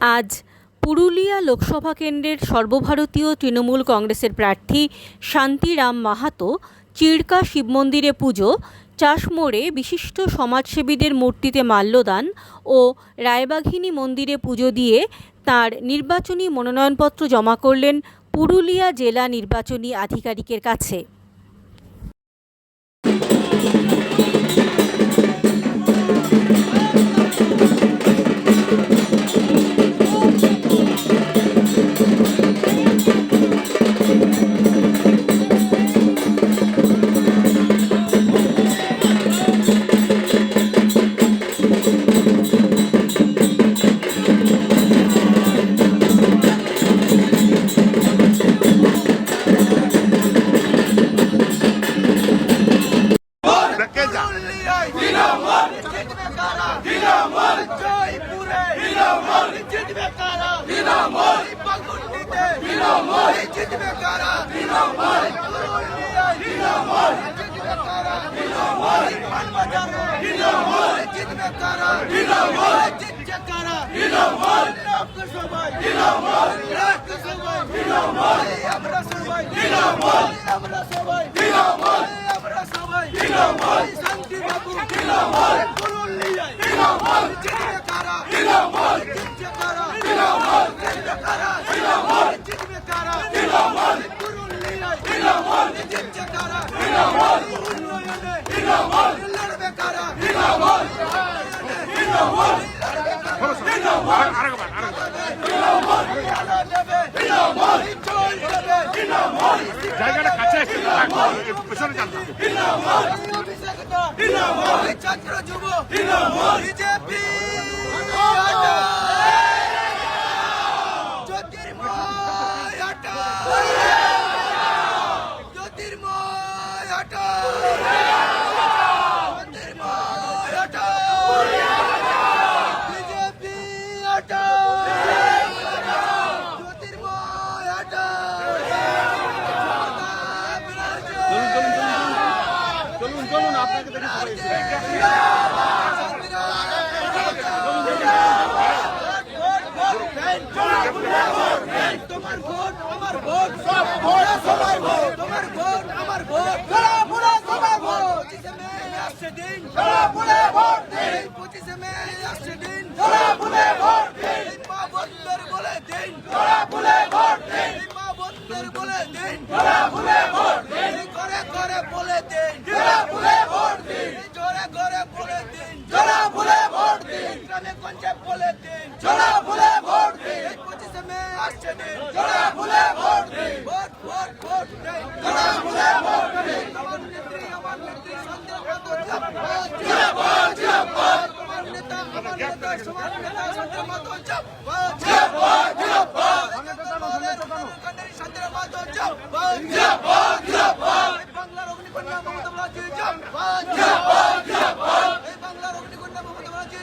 আজ পুরুলিয়া লোকসভা কেন্দ্রের সর্বভারতীয় তৃণমূল কংগ্রেসের প্রার্থী শান্তিরাম মাহাতো চিরকা শিব মন্দিরে পুজো চাষমোড়ে বিশিষ্ট সমাজসেবীদের মূর্তিতে মাল্যদান ও রায়বাঘিনী মন্দিরে পুজো দিয়ে তার নির্বাচনী মনোনয়নপত্র জমা করলেন পুরুলিয়া জেলা নির্বাচনী আধিকারিকের কাছে। আমরা সবাই আমরা সবাই। আমরা সবাই শান্তি বাবু পুরুলিয়ায় জিতবে কারা জিতবে কারা জিতবে কারা জিতবে কারা পুরুলিয়ায় জিতবে কারা উন্নয়নে লড়বে কারা আরেকবার আরেকবার জায়গাটা কাছে পেছনে আপনাকে দেখে সবাই তোমার ভোট আমার ভোট সব ভোট সবাই ভোট তোমার ভোট আমার ভোট সারা পুরো সবাই ভোট পঁচিশে মে আসছে দিন। সারা পুরো ভোট দিন। পঁচিশে মে আসছে দিন। সারা পুরো ভোট দিন। মা বন্দর বলে দিন। সারা পুরো ভোট দিন। মা বন্দর বলে দিন। সারা পুরো ভোট দিন। করে করে বলে দিন। সারা পুরো ভোট দিন। জোরে করে বলে দিন। সারা পুরো ভোট দিন। গ্রামে গঞ্জে বলে দিন। সারা বাংলার অগ্নিকন্যা মমতা ব্যানার্জি বাংলার অগ্নিকন্যা মমতা ব্যানার্জি